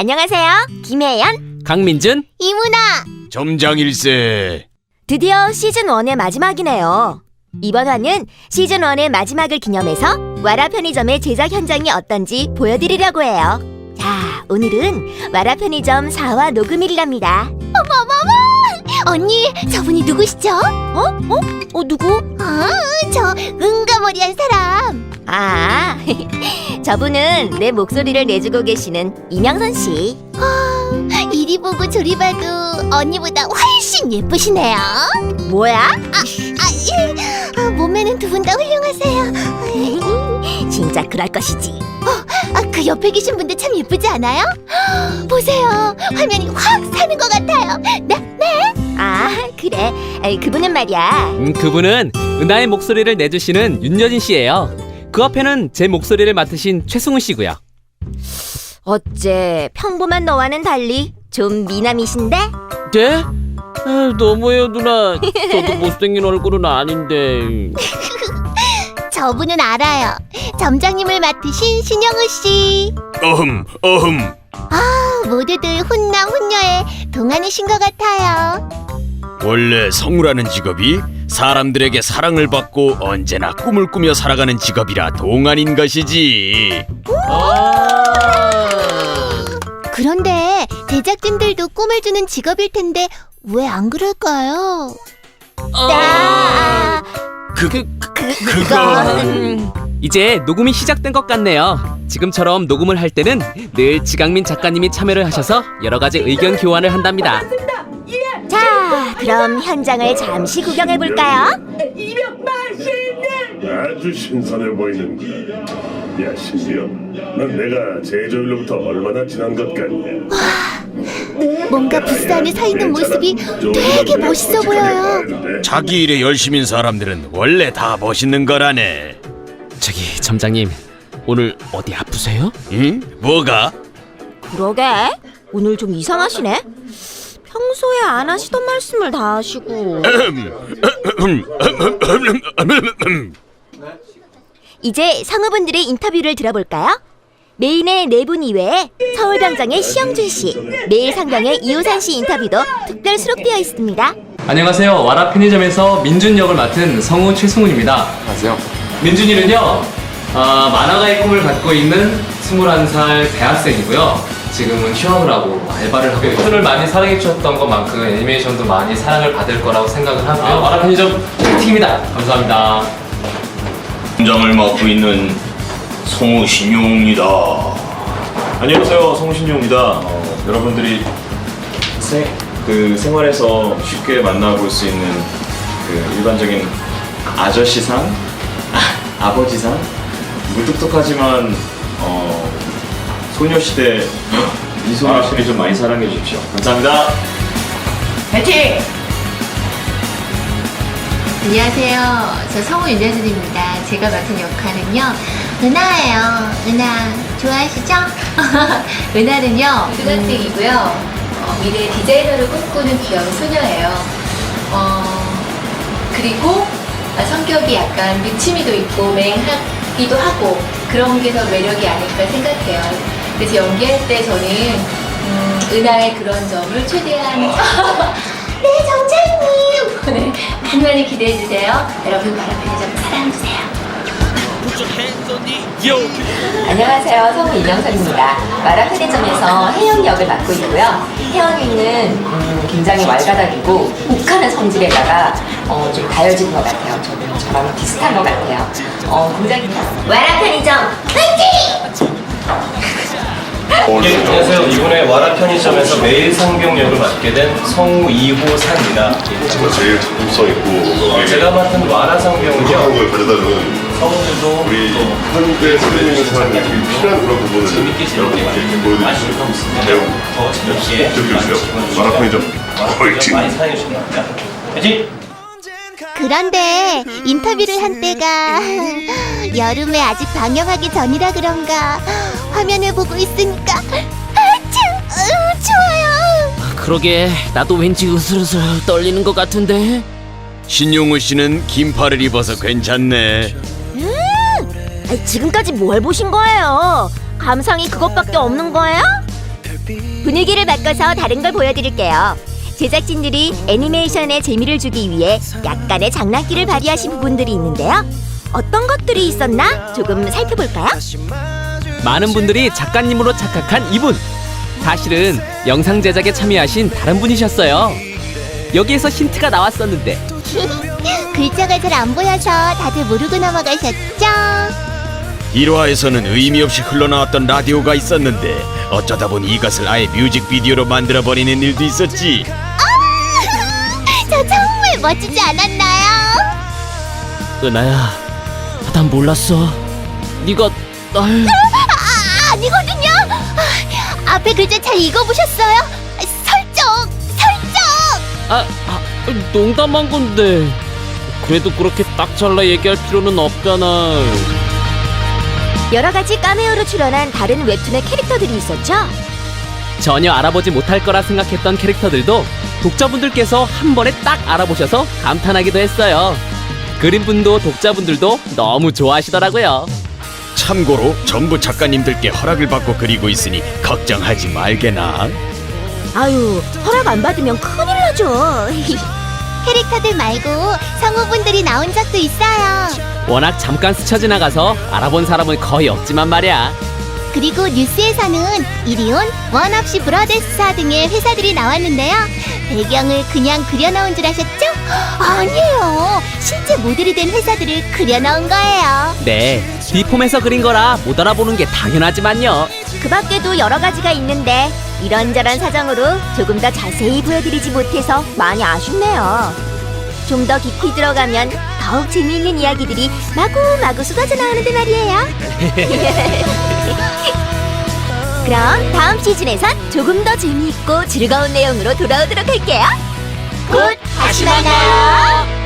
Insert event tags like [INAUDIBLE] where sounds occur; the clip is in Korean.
안녕하세요. 김혜연, 강민준 이문아. 점장일세. 드디어 시즌 1의 마지막이네요. 이번 화는 시즌 1의 마지막을 기념해서 와라 편의점의 제작 현장이 어떤지 보여드리려고 해요. 자, 오늘은 와라 편의점 4화 녹음일이랍니다. 어머머머! 언니, 저분이 누구시죠? 어? 어? 어, 누구? 아, 저 은가머리한 사람. 아, [LAUGHS] 저분은 내 목소리를 내주고 계시는 이명선 씨. 이리 보고 저리 봐도 언니보다 훨씬 예쁘시네요. 뭐야? 아, 예. 아, 몸매는 두 분 다 훌륭하세요. [LAUGHS] 진짜 그럴 것이지. 아, 그 옆에 계신 분들 참 예쁘지 않아요? [GASPS] 보세요. 화면이 확 사는 것 같아요. 네? 아, 그래. 에이, 그분은 말이야. 음, 그분은 은하의 목소리를 내주시는 윤여진 씨예요. 그 앞에는 제 목소리를 맡으신 최승훈 씨고요. 어째 평범한 너와는 달리 좀 미남이신데? 네? 아, 너무해요 누나. 저도 못생긴 얼굴은 아닌데. [LAUGHS] 저분은 알아요. 점장님을 맡으신 신영우 씨. 어흠, 어흠. 아, 모두들 훈남 훈녀의 동안이신 것 같아요. 원래 성우라는 직업이 사람들에게 사랑을 받고 언제나 꿈을 꾸며 살아가는 직업이라 동안인 것이지. 그런데 제작진들도 꿈을 주는 직업일 텐데 왜 안 그럴까요? 아, 그, 그, 그건... 이제 녹음이 시작된 것 같네요. 지금처럼 녹음을 할 때는 늘 지강민 작가님이 참여를 하셔서 여러 가지 의견 교환을 한답니다. 자, 그럼 현장을 잠시 구경해 볼까요? 아주 신선해 보이는구나. 야 신비영, 넌 내가 제조일로부터 얼마나 지난 것 같냐? 뭔가 부스 안에 서 있는 모습이 되게 멋있어 보여요. 자기 일에 열심인 사람들은 원래 다 멋있는 거라네. 저기 점장님 오늘 어디 아프세요? 응? 뭐가? 그러게. 오늘 좀 이상하시네. 평소에 안 하시던 말씀을 다 하시고. 이제 성우분들의 인터뷰를 들어볼까요? 메인의 네 분 이외에 서울병장의 시영준 씨, 매일 상병의 이호산 씨 인터뷰도 특별 수록되어 있습니다. 안녕하세요. 와라 편의점에서 민준 역을 맡은 성우 최승훈입니다. 안녕하세요. 민준이는요, 아, 만화가의 꿈을 갖고 있는 21살 대학생이고요. 지금은 휴학을 하고 알바를 하고 팬을 많이 사랑해 주셨던 것만큼 애니메이션도 많이 사랑을 받을 거라고 생각을 하고요. 와라 편의점 팀입니다. 감사합니다. 현장을 맡고 있는 성우 신용입니다. 안녕하세요, 성우 신용입니다. 어, 여러분들이 세, 그 생활에서 쉽게 만나볼 수 있는 그 일반적인 아저씨상, 아, 아버지상, 무뚝뚝하지만 어, 소녀시대 이소녀 씨를 좀 많이 사랑해 주십시오. 감사합니다. 안녕하세요. 저 성우 윤여준입니다. 제가 맡은 역할은요, 은하예요. 은하 좋아하시죠? [LAUGHS] 은하는요, 초등학생이고요. 어, 미래 디자이너를 꿈꾸는 귀여운 소녀예요. 어, 그리고 아, 성격이 약간 미치미도 있고 맹하기도 하고 그런 게 더 매력이 아닐까 생각해요. 그래서 연기할 때 저는 음, 은하의 그런 점을 최대한 [LAUGHS] 네 정장님 네, 많이 많이 기대해 주세요. 여러분 바람편의점 사랑해 주세요. 안녕하세요. 성우 이명선입니다. 마라 편의점에서 혜영 역을 맡고 있고요. 혜영이는 음, 굉장히 왈가닥이고 욱하는 성질에다가 어, 좀 다혈질인 것 같아요. 저는 저랑 비슷한 것 같아요. 어, 굉장히 마라 편의점 예, 안녕하세요. 이번에 와라 편의점에서 매일 상병 역을 맡게 된 성우 이호산입니다. 제일 써 있고 어, 제가 맡은 와라 상병은요, 한국을 가져다주는 성우들도 우리 또 한국의 선생님이 사람들이 필요한 그런 부분을 재밌게 재밌게 이렇게 많이 보여드리시고 보여주시면 배우 더 재밌게 꼭 많이 즐겨주세요. 마라톤이죠. 화이팅! 많이 사랑해 주시면 됩니다. 화이팅! 그런데 인터뷰를 한 때가 [LAUGHS] 여름에 아직 방영하기 전이라 그런가 화면을 보고 있으니까 아참 으, 좋아요. 그러게 나도 왠지 으슬으슬 떨리는 것 같은데. 신용우 씨는 긴팔을 입어서 괜찮네. 아니, 지금까지 뭘 보신 거예요? 감상이 그것밖에 없는 거예요? 분위기를 바꿔서 다른 걸 보여드릴게요. 제작진들이 애니메이션에 재미를 주기 위해 약간의 장난기를 발휘하신 부분들이 있는데요. 어떤 것들이 있었나 조금 살펴볼까요? 많은 분들이 작가님으로 착각한 이분. 사실은 영상 제작에 참여하신 다른 분이셨어요. 여기에서 힌트가 나왔었는데 [LAUGHS] 글자가 잘 안 보여서 다들 모르고 넘어가셨죠? 1화에서는 의미 없이 흘러나왔던 라디오가 있었는데 어쩌다 보니 이것을 아예 뮤직비디오로 만들어 버리는 일도 있었지. 저 정말 멋지지 않았나요? 은하야, 난 몰랐어. 네가 날 아, 아니거든요. 아, 앞에 글자 잘 읽어보셨어요? 설정, 설정. 아, 아, 농담한 건데. 그래도 그렇게 딱 잘라 얘기할 필요는 없잖아. 여러 가지 카메오로 출연한 다른 웹툰의 캐릭터들이 있었죠. 전혀 알아보지 못할 거라 생각했던 캐릭터들도 독자분들께서 한 번에 딱 알아보셔서 감탄하기도 했어요. 그림분도 독자분들도 너무 좋아하시더라고요. 참고로 전부 작가님들께 허락을 받고 그리고 있으니 걱정하지 말게나. 아유, 허락 안 받으면 큰일 나죠. [LAUGHS] 캐릭터들 말고 성우분들이 나온 적도 있어요. 워낙 잠깐 스쳐 지나가서 알아본 사람은 거의 없지만 말이야. 그리고 뉴스에서는 이리온, 원업시 브라데스사 등의 회사들이 나왔는데요. 배경을 그냥 그려놓은 줄 아셨죠? 아니에요. 실제 모델이 된 회사들을 그려놓은 거예요. 네, 디폼에서 그린 거라 못 알아보는 게 당연하지만요. 그 밖에도 여러 가지가 있는데 이런저런 사정으로 조금 더 자세히 보여드리지 못해서 많이 아쉽네요. 좀 더 깊이 들어가면 더욱 재미있는 이야기들이 마구마구 쏟아져 나오는데 말이에요. [LAUGHS] [LAUGHS] 그럼 다음 시즌에선 조금 더 재미있고 즐거운 내용으로 돌아오도록 할게요. 곧 다시 만나요.